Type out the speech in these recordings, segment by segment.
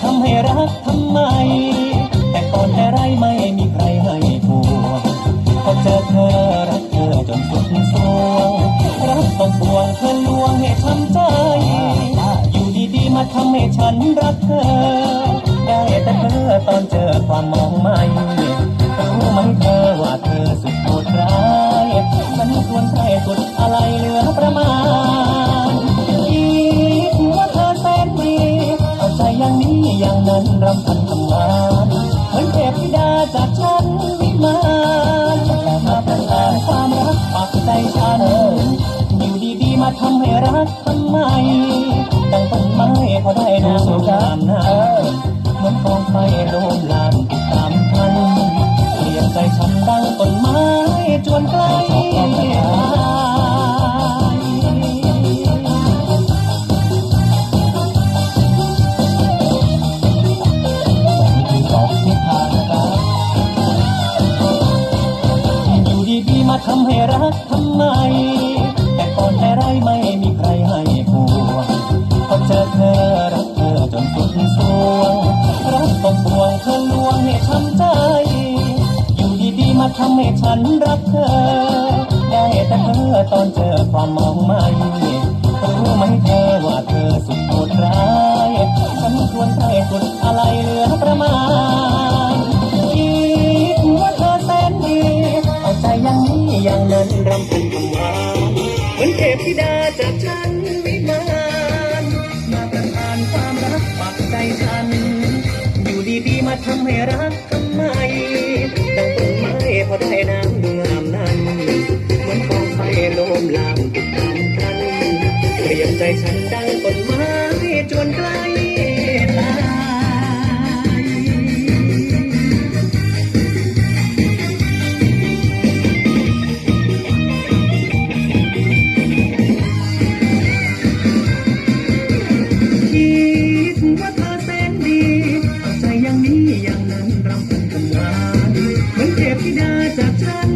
ทำให้รักทำไม แต่ก่อนแต่ไรไม่มีใครให้ผัวพอเจอเธอรักเธอจนสุดสวงรักต้องปวงเธอลวงให้ช้ำใจ อยู่ดีๆมาทำให้ฉันรักเธอ ได้แต่เธอตอนเจอความมองไม่รู้ไหมเธอว่าเธอสุดโหดร้ายฉันควรใครสุดอะไรเหลือประมาณ นั้นรำพันทำงานเหมือนเทพธิดาจากฉันวิมานมาประทานความรักปักใจฉันอยู่ดีๆมาทำให้รักทำไมดังต้นไม้พอได้น้ำงามหน้าเหมือนกองไฟโลมลามติดตามทันเปลี่ยนใจฉันดังต้นไม้จวนใกล้ รักทำไมแต่ก่อนแต่ไรไม่มีใครให้ผัวพอเจอเธอรักเธอจนสุดสวง รักต้องปวงเธอลวงให้ช้ำใจ อยู่ดีๆมาทำให้ฉันรักเธอ ได้แต่เธอตอนเจอความมองไม่ ความรักปักใจฉัน อยู่ดีๆมาทำให้รักทำไมดังต้นไม้พอได้น้ำดูงามนั้นเหมือนกองไฟโลมลามติดตามกันเปรียนใจฉันดังต้นไม้ ธิด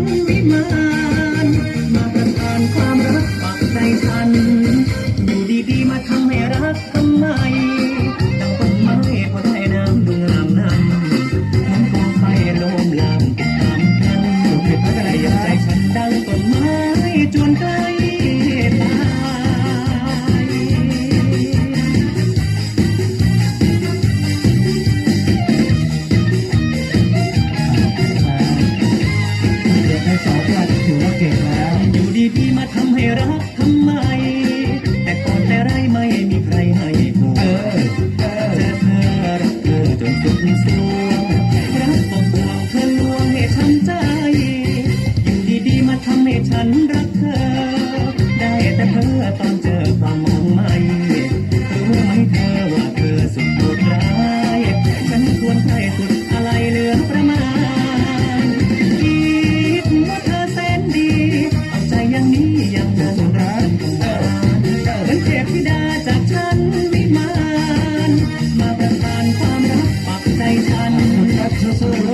ครั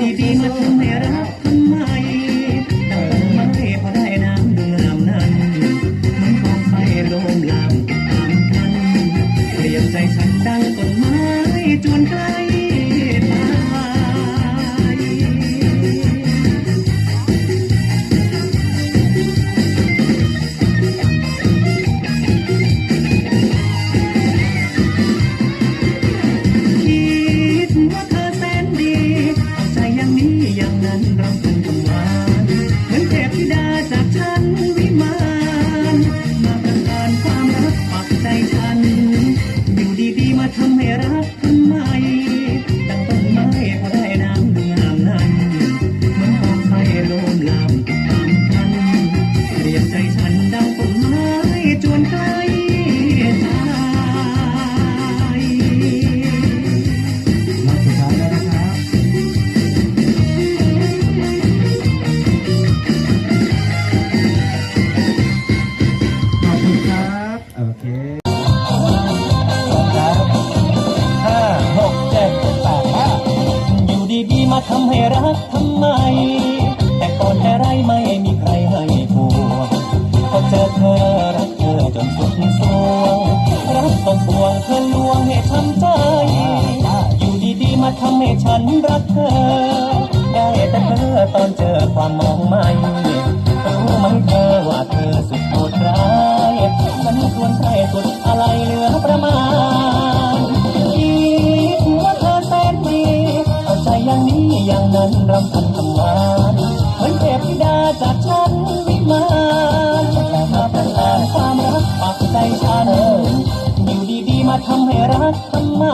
ทำให้รักทำไม ทำให้ฉันรักเธอ ได้แต่เธอตอนเจอความมองไม่รู้ไหมเธอว่าเธอสุดโหดร้ายฉันควรให้สุดอะไรเหลือประมาณคิดว่าเธอแสนดีเอาใจอย่างนี้อย่างนั้นรำพันทำวานเหมือนเทพธิดาจากฉันวิมานแต่มาประทานความรักปักใจฉันอยู่ดีๆมาทำให้รักทำไม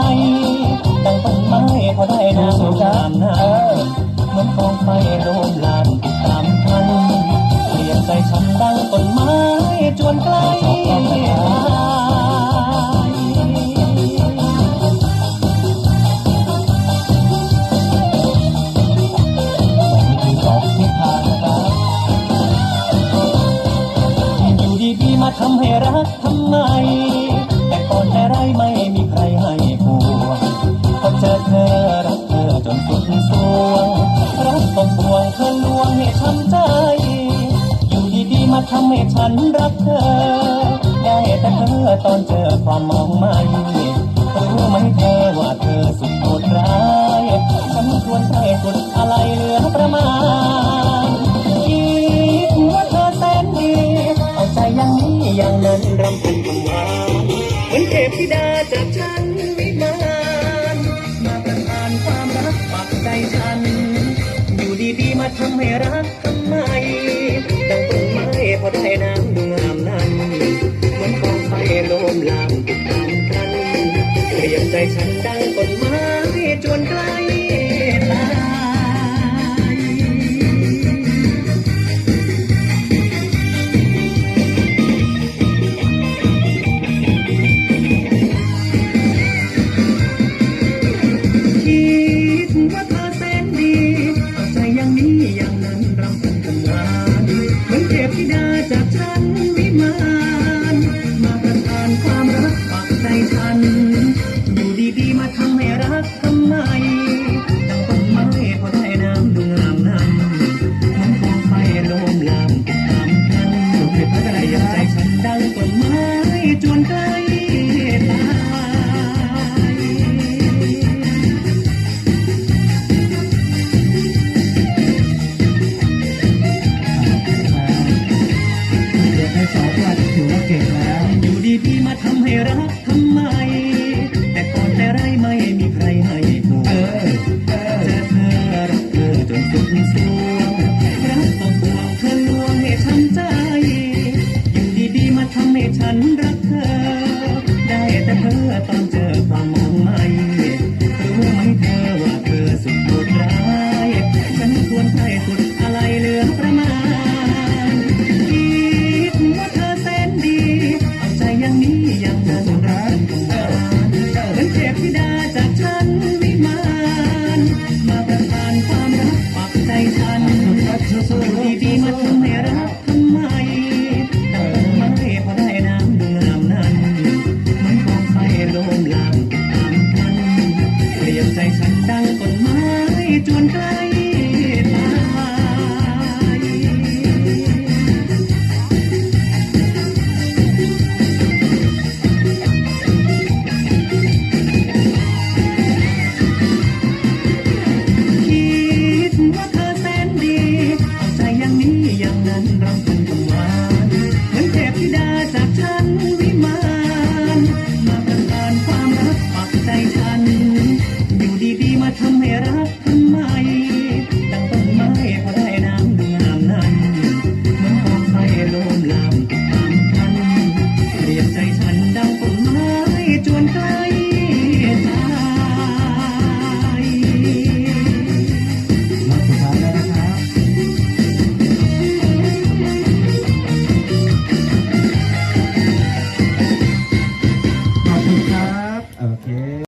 ดังต้นไม้พอได้น้ำตามน้ำเหมือนกองไฟโลมลานติดตามทันเปลี่ยนใจฉันดังต้นไม้จวนใกล้ทำให้รักทำไม แต่ก่อนแต่ไรม่มี ทำให้ฉันรักเธอ ได้แต่เธอตอนเจอความมองไม่รู้ไหมเธอว่าเธอสุดโหดร้าย ฉันควรให้สุดอะไรเหลือประมาณคิดว่าเธอแสนดี เอาใจอย่างนี้อย่างนั้นรำพันคำหวานเหมือนเทพธิดาจากฉันวิมานมาประทานความรักปักใจฉัน อยู่ดีๆมาทำให้รักทำไม ใจฉันดังต้นไม้จวนใกล้ตายเด็กในสองก็ถือว่าเก่งแล้ว อยู่ดีๆมาทำให้รักทำไม